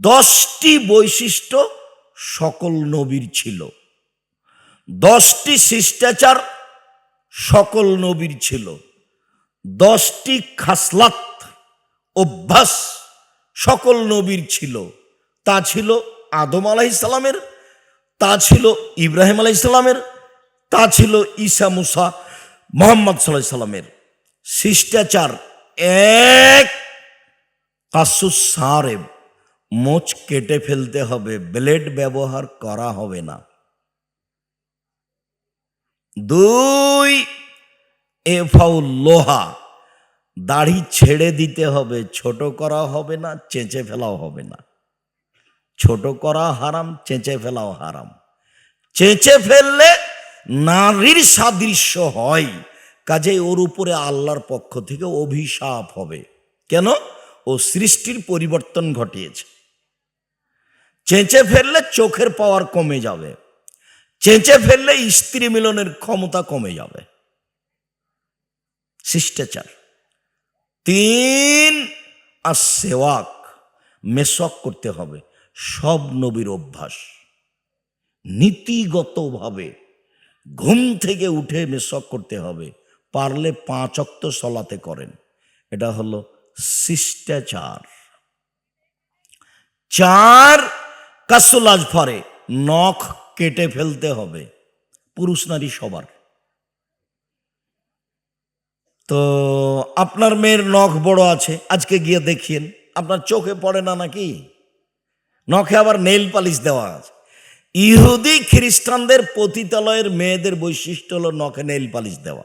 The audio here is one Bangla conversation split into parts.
দশটি বৈশিষ্ট্য সকল নবীর ছিল। দশটি শিষ্টাচার সকল নবীর ছিল। দশটি খাসলাত, অভ্যাস সকল নবীর ছিল। তা ছিল আদম আলাইসালামের তা ছিল ইব্রাহিম আলাইসালামের তা ছিল ঈসা, মুসা, মোহাম্মদ সাল্লাহ সাল্লামের শিষ্টাচার এক কাসুস সারেব মোচ কেটে ফেলতে হবে, ব্লেড ব্যবহার করা হবে না। দুই, এফাউ লোহা, দাড়ি ছেড়ে দিতে হবে, ছোট করা হবে না, চেঁচে ফেলাও হবে না। ছোট করা হারাম, চেঁচে ফেলাও হারাম। চেঁচে ফেললে নারীর সাদৃশ্য হয় কাজে ওর উপরে আল্লাহর পক্ষ থেকে অভিশাপ হবে। কেন? ও সৃষ্টির পরিবর্তন ঘটিয়েছে। চেঁচে ফেললে চোখের পাওয়ার কমে যাবে। চেঁচে ফেললে স্ত্রী মিলনের ক্ষমতা কমে যাবে। শিষ্টাচার। তিন আর সেওয়াক মেসক করতে হবে। সব নবীর অভ্যাস। নীতিগতভাবে ঘুম থেকে উঠে মেসক করতে হবে। পারলে পাঁচ অক্ত সলাতে করেন। এটা হলো শিষ্টাচার। চার কাসুলাজ ফরে, নখ কেটে ফেলতে হবে, পুরুষ নারী সবার। তো আপনার মেয়ের নখ বড় আছে, আজকে গিয়ে দেখিয়েন, আপনার চোখে পড়ে না নাকি? নখে আবার নেইল পালিশ দেওয়া আছে। ইহুদি খ্রিস্টানদের পতিতালয়ের মেয়েদের বৈশিষ্ট্য হলো নখে নেইল পালিশ দেওয়া।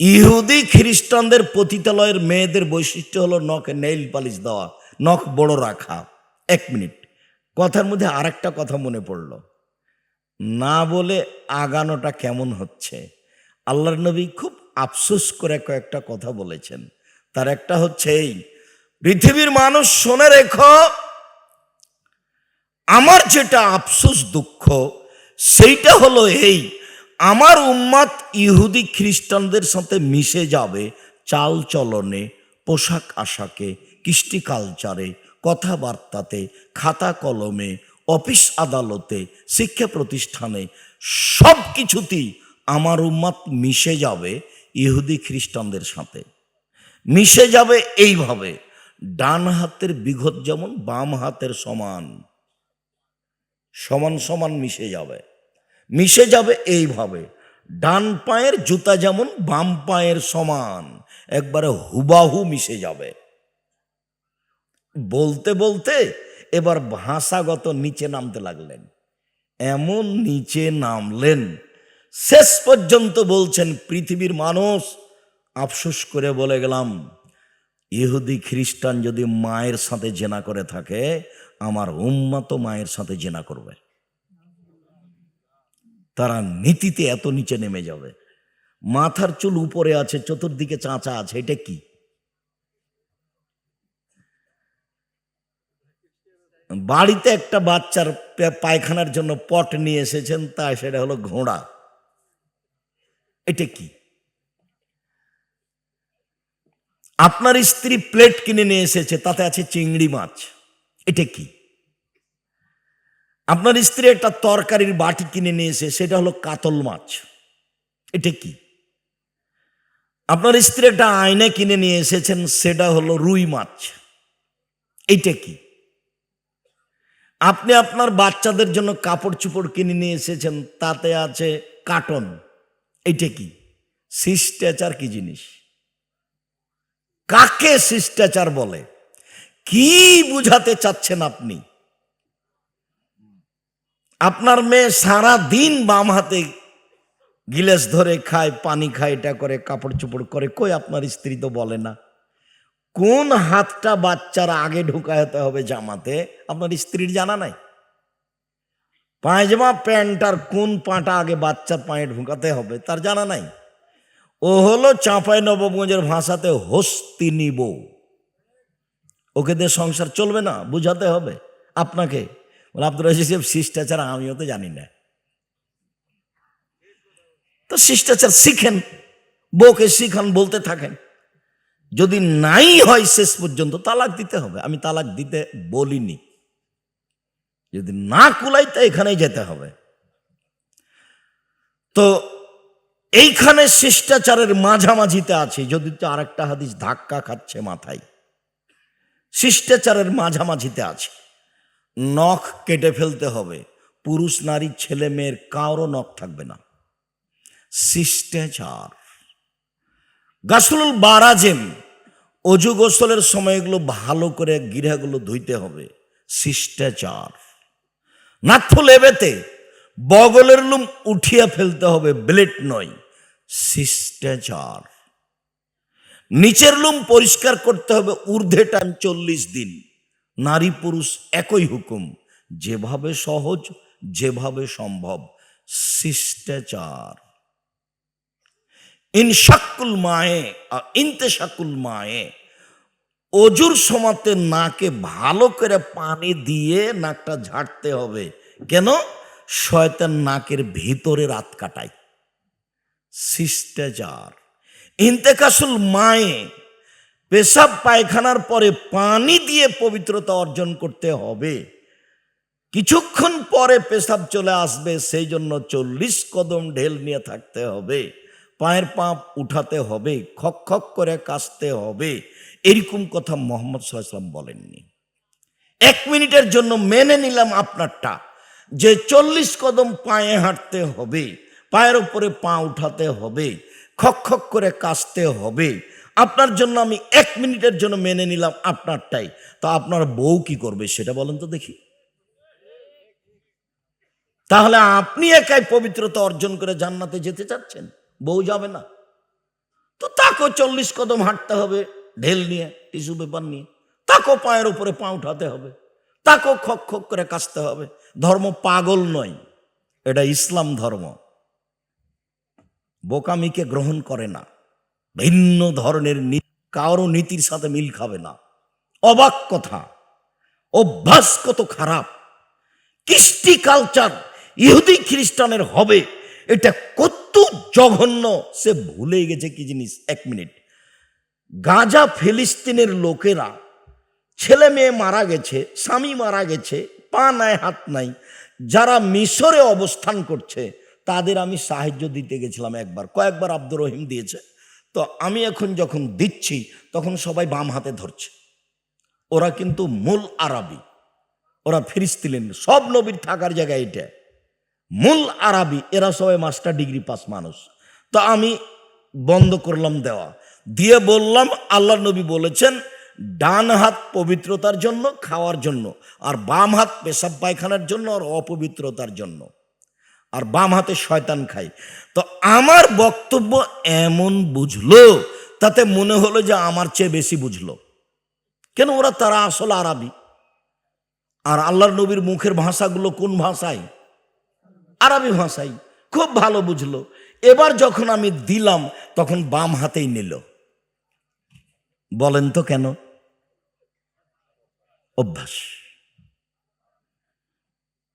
ইহুদি খ্রিস্টানদের পতিতালয়ের মেয়েদের বৈশিষ্ট্য হলো নখে নেইল পালিশ দেওয়া, নখ বড় রাখা। এক মিনিট। কথার মধ্যে আরেকটা কথা মনে পড়ল। না বলে আগানোটা কেমন হচ্ছে? আল্লাহর নবী খুব আফসোস করে কয়েকটা কথা বলেছেন। তার একটা হচ্ছে এই, পৃথিবীর মানুষ শোনে রেখো, আমার যেটা আফসোস দুঃখ, সেইটা হলো এই, আমার উম্মাদ ইহুদি খ্রিস্টানদের সাথে মিশে যাবে চাল চলনে, পোশাক আশাকে, কৃষ্টি কালচারে কথাবার্তাতে, খাতা কলমে, অফিস আদালতে, শিক্ষা প্রতিষ্ঠানে সব কিছুতেই আমার উম্মাদ মিশে যাবে ইহুদি খ্রিস্টানদের সাথে। মিশে যাবে এইভাবে, ডান হাতের বিঘত যেমন, বাম হাতের সমান। সমান সমান মিশে যাবে। মিশে যাবে এইভাবে, ডান পায়ের জুতা যেমন, বাম পায়ের সমান। একবারে হুবাহু মিশে যাবে। বলতে বলতে এবার ভাষাগত নিচে নামতে লাগলেন। এমন নিচে নামলেন, শেষ পর্যন্ত বলছেন, পৃথিবীর মানুষ, আফসোস করে বলে গেলাম, ইহুদি খ্রিস্টান যদি মায়ের সাথে জেনা করে থাকে, আমার উম্মা তো মায়ের সাথে জেনা করবে। তারা নীতিতে এত নিচে নেমে যাবে। মাথার চুল উপরে আছে, চতুর্দিকে চাঁচা আছে, এটা কি? বাড়িতে একটা বাচ্চার পায়খানার জন্য পট নিয়ে এসেছেন, তা সেটা হলো ঘোড়া। এটা কি? আপনার স্ত্রী প্লেট কিনে নিয়ে এসেছে, তাতে আছে চিংড়ি মাছ। এটা কি? আপনার স্ত্রী একটা তরকারির বাটি কিনে নিয়ে এসে, সেটা হলো কাতল মাছ। এটা কি? আপনার স্ত্রী একটা আয়না কিনে নিয়ে এসেছেন, সেটা হলো রুই মাছ। এটা কি? আপনি আপনার বাচ্চাদের জন্য কাপড় চুপড় কিনে নিয়ে এসেছেন, তাতে আছে কাটন এইটা কি? শিষ্টাচার কি জিনিস? কাকে শিষ্টাচার বলে? কি বুঝাতে চাচ্ছেন আপনি? আপনার মেয়ে সারা দিন বাম হাতে গিলাস ধরে খায়, পানি খায়, এটা করে কাপড় চোপড় করে, কই আপনার স্ত্রী তো বলে না? কোন হাতটা বাচ্চার আগে ঢুকাতে হবে জামাতে? আপনার স্ত্রীর জানা নাই? পায়জামা প্যান্টার কোন পাটা আগে বাচ্চার পায়ে ঢুকাতে হবে তার জানা নাই? ও হলো চাঁপাই নবগঞ্জের ভাষাতে হস্তি বউ ওকে দিয়ে সংসার চলবে না, বুঝাতে হবে আপনাকে। বলে আব্দুল রাজিজ সাহেব শিষ্টাচার, আমিও তো জানি না। তো শিষ্টাচার শিখেন, বউকে শিখান, বলতে থাকেন। যদি নাই হয় শেষ পর্যন্ত তালাক দিতে হবে। আমি তালাক দিতে বলিনি। যদি না কুলাই তো এখানেই যেতে হবে। তো এইখানে শিষ্টাচারের মাঝামাঝিতে আছে। যদি তো আরেকটা হাদিস ধাক্কা খাচ্ছে মাথায়। শিষ্টাচারের মাঝামাঝিতে আছে। নখ কেটে ফেলতে হবে। পুরুষ নারী ছেলে মেয়ের কারও নখ থাকবে না। শিষ্টাচার। গাছুলুল বারাজেম অজু গোসলের সময় এগুলো ভালো করে গিরাগুলো ধুইতে হবে। শিষ্টাচার। নাথ লেবেতে বগলের লুম উঠিয়া ফেলতে হবে, ব্লেড নয়, শিষ্টাচার। নিচের লুম পরিষ্কার করতে হবে ঊর্ধ্বে টান চল্লিশ দিন। নারী পুরুষ একই হুকুম, যেভাবে সহজ, যেভাবে সম্ভব, শিষ্টাচার। ইনশাকুল মায়ে ইন্তেশাকুল মায়ে, অজুর সমাতে নাকে ভালো করে পানি দিয়ে নাকটা ঝাড়তে হবে। কেন? শয়তান নাকের ভিতরে রাত কাটায়। শিষ্টাচার। ইন্তেকাসুল মায়ে, পেশাব পায়খানার পরে পানি দিয়ে পবিত্রতা অর্জন করতে হবে। কিছুক্ষণ পরে পেশাব চলে আসবে, সেই জন্য চল্লিশ কদম ঢেল নিয়ে থাকতে হবে। পায়ের পাপ উঠাতে হবে, খক খক করে কাশতে হবে, এরকম কথা মোহাম্মদ সাল্লাম বলেননি। এক মিনিটের জন্য মেনে নিলাম আপনারটা, যে চল্লিশ কদম পায়ে হাঁটতে হবে, পায়ের উপরে পা উঠাতে হবে, খক খক করে কাশতে হবে, আপনার জন্য আমি এক মিনিটের জন্য মেনে নিলাম আপনারটাই, তো আপনার বউ কি করবে সেটা বলেন তো দেখি। তাহলে আপনি একাই পবিত্রতা অর্জন করে জান্নাতে যেতে চাচ্ছেন? বউ যাবে না। তো তাকেও চল্লিশ কদম হাঁটতে হবে, ঢেল নিয়ে, টিস্যু পেপার নিয়ে। তাকেও পায়ের উপরে পা উঠাতে হবে। তাকেও খক খক করে কাশতে হবে। ধর্ম পাগল নয়, এটা ইসলাম ধর্ম। বোকামিকে গ্রহণ করে না। ভিন্ন ধরনের কারও নীতির সাথে মিল খাবে না। অবাক কথা, অভ্যাস কত খারাপ। কৃষ্টি কালচার ইহুদি খ্রিস্টানের হবে, এটা কত জঘন্য, সে ভুলে গেছে কি জিনিস? এক মিনিট। গাজা ফিলিস্তিনের লোকেরা, ছেলে মেয়ে মারা গেছে, স্বামী মারা গেছে, পা নাই, হাত নাই, যারা মিশরে অবস্থান করছে, তাদের আমি সাহায্য দিতে গেছিলাম একবার। কয়েকবার আব্দুর রহিম দিয়েছে। তো আমি এখন যখন দিচ্ছি, তখন সবাই বাম হাতে ধরছে। ওরা কিন্তু মূল আরবি, ওরা ফিরিস্তিলেন সব নবীর থাকার জায়গায় এটা মূল আরবি, এরা সবাই মাস্টার ডিগ্রি পাস মানুষ। তো আমি বন্ধ করলাম দেওয়া। দিয়ে বললাম আল্লাহ নবী বলেছেন, ডান হাত পবিত্রতার জন্য, খাওয়ার জন্য, আর বাম হাত পেশাব পায়খানার জন্য, আর অপবিত্রতার জন্য। আর বাম হাতে শয়তান খাই তো আমার বক্তব্য এমন বুঝলো, তাতে মনে হলো যে আমার চেয়ে বেশি বুঝলো। কেন ওরা তারা আসলে আরবি? আর আল্লাহর নবীর মুখের ভাষাগুলো কোন ভাষায়? আরবি ভাষায়। খুব ভালো বুঝলো। এবার যখন আমি দিলাম, তখন বাম হাতেই নিল। বলেন তো কেন? অভ্যাস।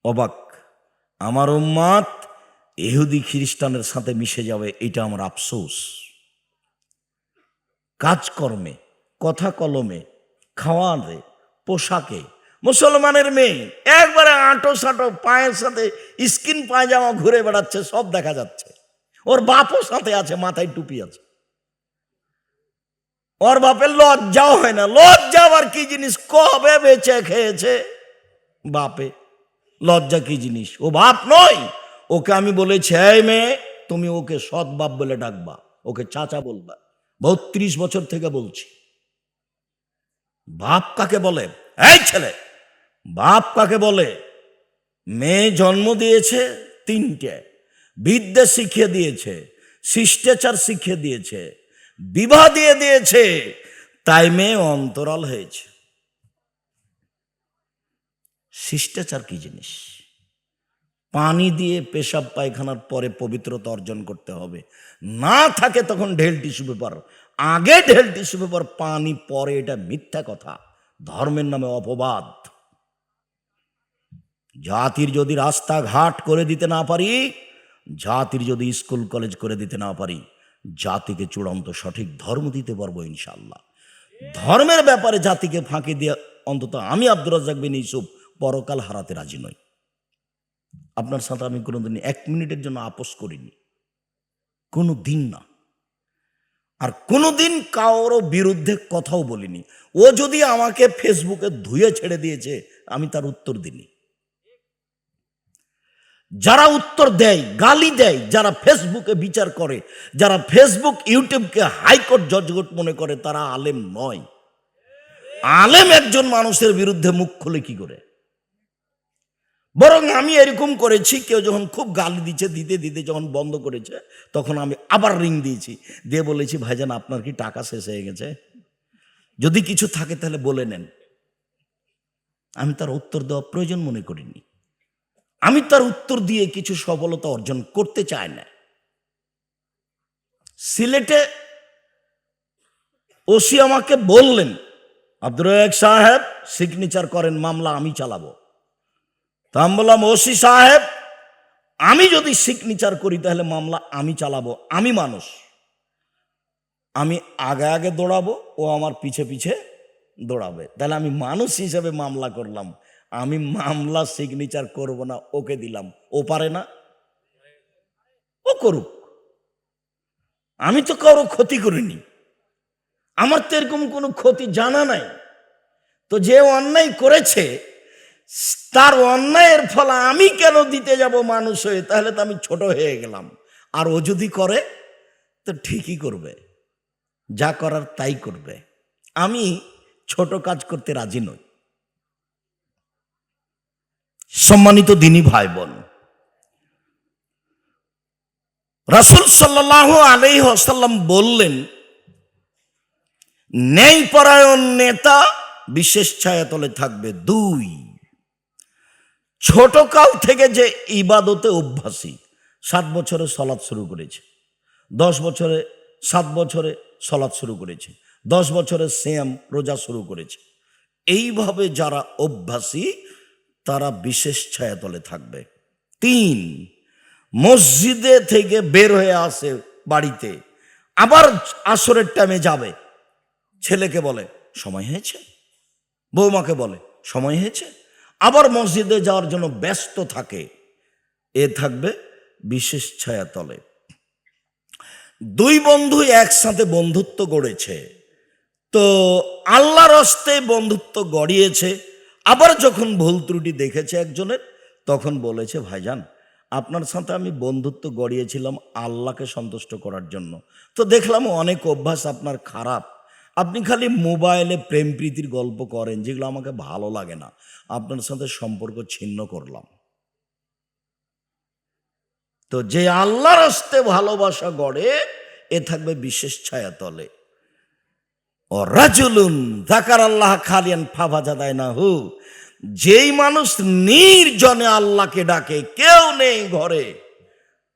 অবাক। আমার উম্মাত এহুদি খ্রিস্টানের সাথে মিশে যাবে, এটা আমার আফসোস। কাজকর্মে, কথা কলমে, খাওয়ারে, পোশাকে, মুসলমানের মেয়ে একবারে আঁটো সাঁটো পায়ের সাথে স্কিন পায়জামা ঘুরে বেড়াচ্ছে, সব দেখা যাচ্ছে। ওর বাপও সাথে আছে, মাথায় টুপি আছে। ওর বাপের লজ্জাও হয় না। লজ্জা আবার কি জিনিস? কবে বেঁচে খেয়েছে? বাপে। লজ্জা কি জিনিস? ও বাপ নয়। ওকে আমি বলেছি, এই মেয়ে, তুমি ওকে সৎ বাপ বলে ডাকবা। ওকে চাচা বলবা। বত্রিশ বছর থেকে বলছি। বাপ কাকে বলে? এই ছেলে। বাপ কাকে বলে? মেয়ে জন্ম দিয়েছে তিনটে, বিদ্যা শিখিয়ে দিয়েছে, শিষ্টাচার শিখিয়ে দিয়েছে, বিবাহ দিয়ে দিয়েছে, তাই মেয়ে অন্তরাল হয়েছে। শিষ্টাচার কি জিনিস? পানি দিয়ে পেশাব পায়খানার পরে পবিত্রতা অর্জন করতে হবে। না থাকে তখন ঢেল টিস্যু পেপার। আগে ঢেল টিস্যু পেপার, পানি পরে এটা মিথ্যা কথা। ধর্মের নামে অপবাদ। জাতির যদি রাস্তাঘাট করে দিতে না পারি, জাতির যদি স্কুল, কলেজ করে দিতে না পারি, জাতিকে চূড়ান্ত সঠিক ধর্ম দিতে পারব ইনশাল্লাহ ধর্মের ব্যাপারে জাতিকে ফাঁকি দিয়ে অন্তত আমি আব্দুর রাজ্জাক বিন ইউসুফ পরকাল হারাতে রাজি নই। আপনার সাথে আমি কোনোদিন এক মিনিটের জন্য আপোষ করিনি। কোনো দিন না। আর কোনোদিন কারোর বিরুদ্ধে কথাও বলিনি। ও যদি আমাকে ফেসবুকে ধুয়ে ছেড়ে দিয়েছে, আমি তার উত্তর দিনি যারা উত্তর দেয়, গালি দেয়, যারা ফেসবুকে বিচার করে, যারা ফেসবুক ইউটিউবকে হাইকোর্ট জজগোট মনে করে, তারা আলেম নয়। আলেম একজন মানুষের বিরুদ্ধে মুখ খুলে কি করে? বরং আমি এরকম করেছি, কেউ যখন খুব গালি দিচ্ছে, দিতে দিতে যখন বন্ধ করেছে, তখন আমি আবার রিং দিয়েছি। দিয়ে বলেছি, ভাইজান, আপনার কি টাকা শেষ হয়ে গেছে? যদি কিছু থাকে তাহলে বলে নেন। আমি তার উত্তর দেওয়া প্রয়োজন মনে করিনি। আমি তার উত্তর দিয়ে কিছু সফলতা অর্জন করতে চাই না। সিলেটে ওসি আমাকে বললেন, আব্দুর সাহেব সিগনেচার করেন, মামলা আমি চালাবো। তা আমি বললাম, ওসি সাহেব, আমি যদি সিগনেচার করি তাহলে মামলা আমি চালাবো, আমি মানুষ। আমি আগে আগে দৌড়াবো, ও আমার পিছে পিছে দৌড়াবে। তাহলে আমি মানুষ হিসেবে মামলা করলাম। আমি মামলা সিগনেচার করব না, ওকে দিলাম। ও পারে না? ও করুক। আমি তো কারও ক্ষতি করিনি। আমার তো এরকম কোনো ক্ষতি জানা নাই। তো যে অন্যায় করেছে, তার অন্যায়ের ফল আমি কেন দিতে যাব মানুষ হয়ে? তাহলে তো আমি ছোট হয়ে গেলাম। আর ও যদি করে, তো ঠিকই করবে। যা করার তাই করবে। আমি ছোট কাজ করতে রাজি নই। সম্মানিত দিনী ভাই বোন রাসুল সাল্লাহ আলাই আসাল্লাম বললেন, ন্যায়পরায়ণ নেতা বিশেষ ছায়াতলে থাকবে দুই। ছোটকাল থেকে যে ইবাদতে অভ্যাসী, সাত বছরে সলাৎ শুরু করেছে, দশ বছরে সাত বছরে সলাৎ শুরু করেছে, দশ বছরে শ্যাম রোজা শুরু করেছে। এইভাবে যারা অভ্যাসী তারা বিশেষ ছায়াতলে থাকবে। তিন, মসজিদে থেকে বের হয়ে আসে বাড়িতে, আবার আসরের টাইমে যাবে। ছেলেকে বলে, সময় হয়েছে? বৌমাকে বলে, সময় হয়েছে? আবার মসজিদে যাওয়ার জন্য ব্যস্ত থাকে। এ থাকবে বিশেষ ছায়াতলে। দুই বন্ধু একসাথে বন্ধুত্ব গড়েছে। তো আল্লাহর হস্তে বন্ধুত্ব গড়িয়েছে। আবার যখন ভুল ত্রুটি দেখেছে একজনের, তখন বলেছে, ভাইজান, আপনার সাথে আমি বন্ধুত্ব গড়িয়েছিলাম আল্লাহকে সন্তুষ্ট করার জন্য। তো দেখলাম অনেক অভ্যাস আপনার খারাপ। আপনি খালি মোবাইলে প্রেম প্রীতির গল্প করেন, যেগুলো আমাকে ভালো লাগে না। আপনার সাথে সম্পর্ক ছিন্ন করলাম। তো যে আল্লাহর আসতে ভালোবাসা গড়ে, এ থাকবে বিশেষ ছায়াতলে। ও রাজুলুন জাকার আল্লাহ খালিয়ান ফাভাজা দেয় না হু যেই মানুষ নির্জনে আল্লাহকে ডাকে, কেউ নেই ঘরে।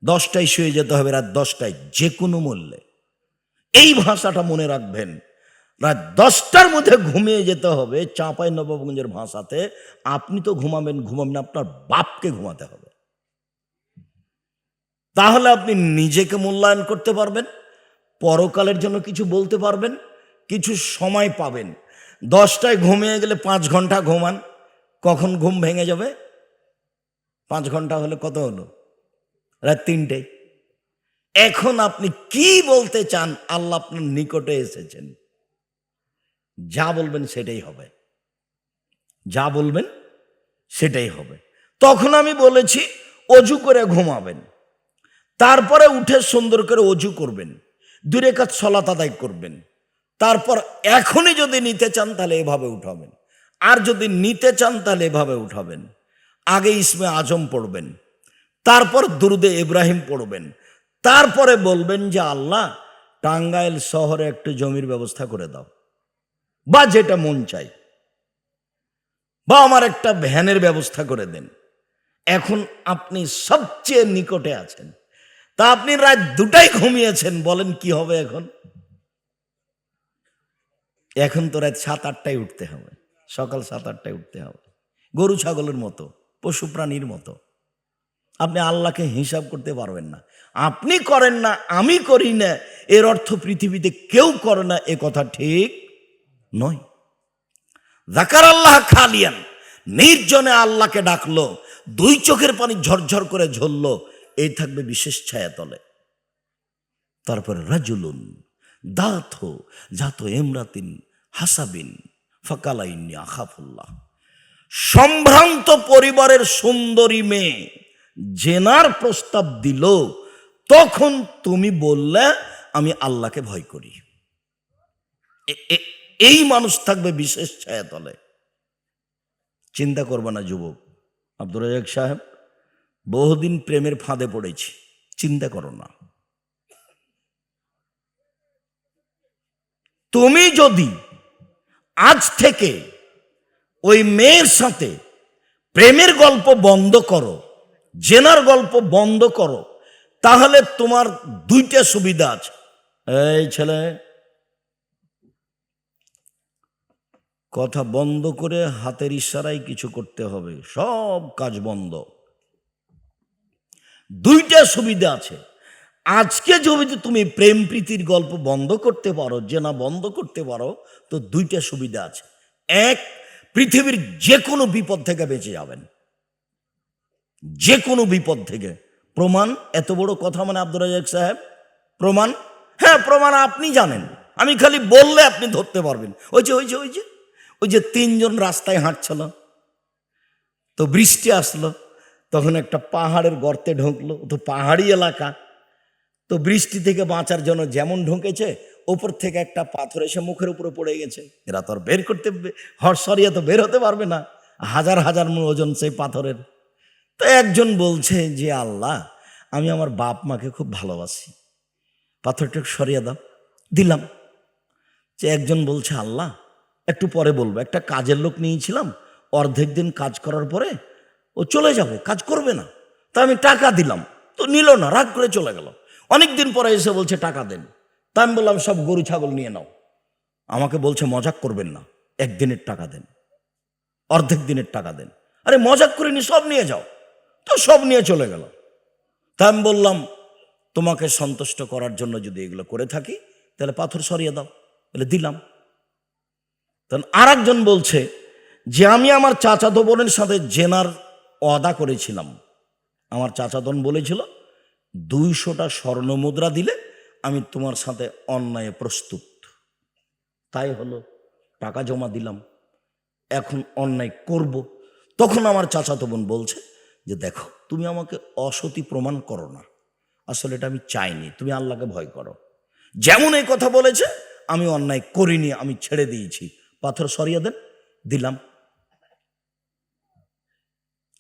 দশটায় শুয়ে যেতে হবে, রাত দশটায় যে কোনো মূল্যে। এই ভাষাটা মনে রাখবেন, রাত দশটার মধ্যে ঘুমিয়ে যেতে হবে চাঁপাই নবাবগঞ্জের ভাষাতে। আপনি তো ঘুমাবেন ঘুমাবেন আপনার বাপকে ঘুমাতে হবে। তাহলে আপনি নিজেকে মূল্যায়ন করতে পারবেন, পরকালের জন্য কিছু বলতে পারবেন, কিছু সময় পাবেন। দশটায় ঘুমিয়ে গেলে পাঁচ ঘণ্টা ঘুমান। কখন ঘুম ভেঙে যাবে? পাঁচ ঘণ্টা হলে কত হলো? রাত তিনটে। এখন আপনি কি বলতে চান? আল্লাহ আপনার নিকটে এসেছেন। যা বলবেন সেটাই হবে। যা বলবেন সেটাই হবে। তখন আমি বলেছি, অজু করে ঘুমাবেন। তারপরে উঠে সুন্দর করে অজু করবেন। দূরে কাজ সলাত আদায় করবেন। তারপর এখনই যদি নিতে চান, তাহলে এভাবে উঠাবেন। আর যদি নিতে চান তাহলে এভাবে উঠাবেন। আগে ইসমে আজম পড়বেন, তারপর দুরুদে ইব্রাহিম পড়বেন, তারপরে বলবেন যে, আল্লাহ, টাঙ্গাইল শহরে একটু জমির ব্যবস্থা করে দাও, বা যেটা মন চাই বা আমার একটা ভ্যানের ব্যবস্থা করে দেন। এখন আপনি সবচেয়ে নিকটে আছেন, তা আপনি রাত দুটাই ঘুমিয়েছেন, বলেন কি হবে এখন? এখন তো রাত সাত আটটায় উঠতে হবে। সকাল সাত আটটায় উঠতে হবে। গরু ছাগলের মতো, পশু প্রাণীর মতো। আপনি আল্লাহকে হিসাব করতে পারবেন না। আপনি করেন না, আমি করি না, এর অর্থ পৃথিবীতে কেউ করে না, এ কথা ঠিক নয়। জাকার আল্লাহ খালিয়ান, নির্জনে আল্লাহকে ডাকলো, দুই চোখের পানি ঝরঝর করে ঝরলো, এই থাকবে বিশেষ ছায়াতলে। তারপরে রাজুলুন দাথ জাত এমরাতিন, হাসাবিন। ফকালাইনি সম্ভ্রান্ত পরিবারের সুন্দরী মেয়ে জেনার প্রস্তাব দিল, তখন তুমি বললে, আমি আল্লাহকে ভয় করি। এই মানুষ থাকবে বিশেষ ছায়াতলে। চিন্তা করবে না যুবক। আব্দুর রাজাক সাহেব, বহুদিন প্রেমের ফাঁদে পড়েছি, চিন্তা করো না। তুমি যদি আজ থেকে ওই মেয়ের সাথে প্রেমের গল্প বন্ধ করো, জেনার গল্প বন্ধ করো, তাহলে তোমার দুইটা সুবিধা আছে। এই ছেলে, কথা বন্ধ করে হাতের ইশারায় কিছু করতে হবে, সব কাজ বন্ধ। দুইটা সুবিধা আছে। আজকে যদি তুমি প্রেম প্রীতির গল্প বন্ধ করতে পারো যে না বন্ধ করতে পারো, তো দুইটা সুবিধা আছে। এক, পৃথিবীর যে কোনো বিপদ থেকে বেঁচে যাবেন। যে কোনো বিপদ থেকে। প্রমাণ, এত বড় কথা মানে আব্দুর রাজাক সাহেব? প্রমাণ? হ্যাঁ প্রমাণ আপনি জানেন। আমি খালি বললে আপনি ধরতে পারবেন। ওই যে ওই যে ওই যে ওই যে তিনজন রাস্তায় হাঁটছিল। তো বৃষ্টি আসলো, তখন একটা পাহাড়ের গর্তে ঢুকলো। তো পাহাড়ি এলাকা। তো বৃষ্টি থেকে বাঁচার জন্য যেমন ঢুকেছে, ওপর থেকে একটা পাথর এসে মুখের উপরে পড়ে গেছে। এরা তো আর বের করতে হর সরিয়ে তো বের হতে পারবে না। হাজার হাজার ওজন সেই পাথরের। তো একজন বলছে যে, আল্লাহ, আমি আমার বাপ মাকে খুব ভালোবাসি। পাথরটা সরিয়ে দাও। দিলাম। যে একজন বলছে, আল্লাহ, একটু পরে বলব। একটা কাজের লোক নিয়েছিলাম, অর্ধেক দিন কাজ করার পরে ও চলে যাবে, কাজ করবে না। তা আমি টাকা দিলাম। তো নিল না, রাগ করে চলে গেল। অনেক দিন পরে এসে বলছে, টাকা দেন। তা আমি বললাম, সব গরু, ছাগল নিয়ে নাও। আমাকে বলছে, মজাক করবেন না, একদিনের টাকা দেন, অর্ধেক দিনের টাকা দেন। আরে, মজাক করিনি, সব নিয়ে যাও। তো সব নিয়ে চলে গেল। তা আমি বললাম, তোমাকে সন্তুষ্ট করার জন্য যদি এগুলো করে থাকি, তাহলে পাথর সরিয়ে দাও। বলে দিলাম। তখন আর একজন বলছে, যে আমি আমার চাচাতো বোনের সাথে জেনার অদা করেছিলাম। আমার চাচাতন বলেছিল দুইশোটা স্বর্ণ মুদ্রা দিলে আমি তোমার সাথে অন্যায় প্রস্তুত। তাই হলো টাকা জমা দিলাম, এখন অন্যায় করব। তখন আমার চাচাতো বোন বলছে যে, দেখো, তুমি আমাকে অসতী প্রমাণ করো না। আসলে এটা আমি চাইনি, তুমি আল্লাহকে ভয় করো। যেমন এই কথা বলেছে, আমি অন্যায় করিনি, আমি ছেড়ে দিয়েছি। পাথর সরিয়ে দেন, দিলাম।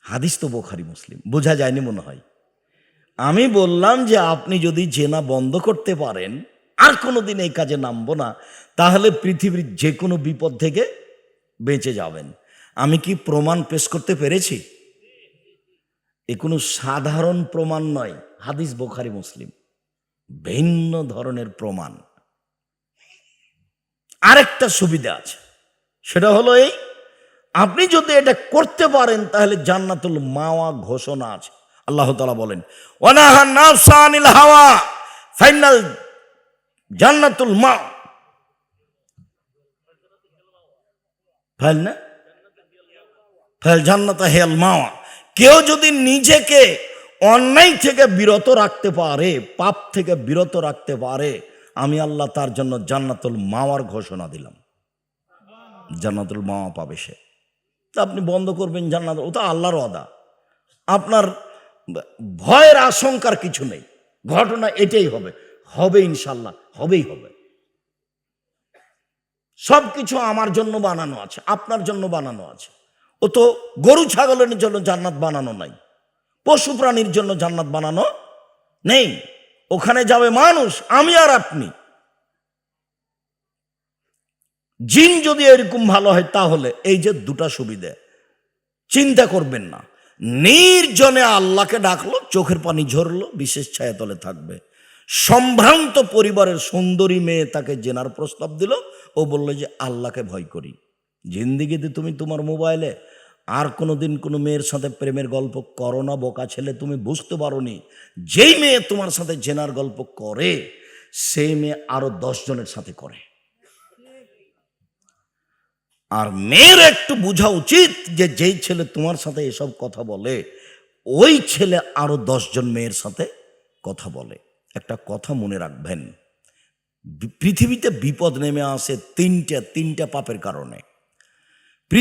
হাদিস তো বোখারি মুসলিম, বোঝা যায়নি মনে হয়। আমি বললাম যে আপনি যদি জেনা বন্ধ করতে পারেন, আর কোনোদিন এই কাজে নামবো না, তাহলে পৃথিবীর যে কোনো বিপদ থেকে বেঁচে যাবেন। আমি কি প্রমাণ পেশ করতে পেরেছি? এ কোনো সাধারণ প্রমাণ নয়, হাদিস বোখারি মুসলিম। ভিন্ন ধরনের প্রমাণ। আরেকটা সুবিধা আছে, সেটা হলো এই, আপনি যদি এটা করতে পারেন, তাহলে জান্নাতুল মাওয়া ঘোষণা আছে। আল্লাহ তালা বলেন, ওয়ানাহা নাফসানিল হাওয়া ফাইনাল জান্নাতুল মা ফাইল না? ফাইল জান্নাত হেল মাওয়া। কেউ যদি নিজেকে অন্যায় থেকে বিরত রাখতে পারে, পাপ থেকে বিরত রাখতে পারে, আমি আল্লাহ তার জন্য জান্নাতুল মাওয়ার ঘোষণা দিলাম। জান্নাতুল মাওয়া পাবে সে। তা আপনি বন্ধ করবেন জান্নাত ওটা আল্লাহর অদা আপনার ভয়ের আশঙ্কার কিছু নেই। ঘটনা এটাই হবে। হবে ইনশাল্লাহ, হবেই হবে। সব কিছু আমার জন্য বানানো আছে, আপনার জন্য বানানো আছে। ও তো গরু ছাগলের জন্য জান্নাত বানানো নাই, পশু প্রাণীর জন্য জান্নাত বানানো নেই। ওখানে যাবে মানুষ, আমি আর আপনি। জিন যদি এরকম ভালো হয়, তাহলে এই যে দুটা সুবিধে, চিন্তা করবেন না। নির্জনে আল্লাহকে ডাকলো, চোখের পানি ঝরলো, বিশেষ ছায়াতলে থাকবে। সম্ভ্রান্ত পরিবারের সুন্দরী মেয়ে তাকে জেনার প্রস্তাব দিল, ও বলল যে, আল্লাহকে ভয় করি। জিন্দিগিতে তুমি তোমার মোবাইলে আর কোনো দিন কোনো মেয়ের সাথে প্রেমের গল্প করো না, বোকা ছেলে, তুমি বুঝতে পারোনি। যেই মেয়ে তোমার সাথে জেনার গল্প করে, সেই মেয়ে আরও দশ জনের সাথে করে। আর মেয়ের একটু বোঝা উচিত যে যেই ছেলে তোমার সাথে এসব কথা বলে, ওই ছেলে আরও দশজন মেয়ের সাথে কথা বলে। একটা কথা মনে রাখবেন, পৃথিবীতে বিপদ নেমে আসে তিনটে, তিনটা পাপের কারণে।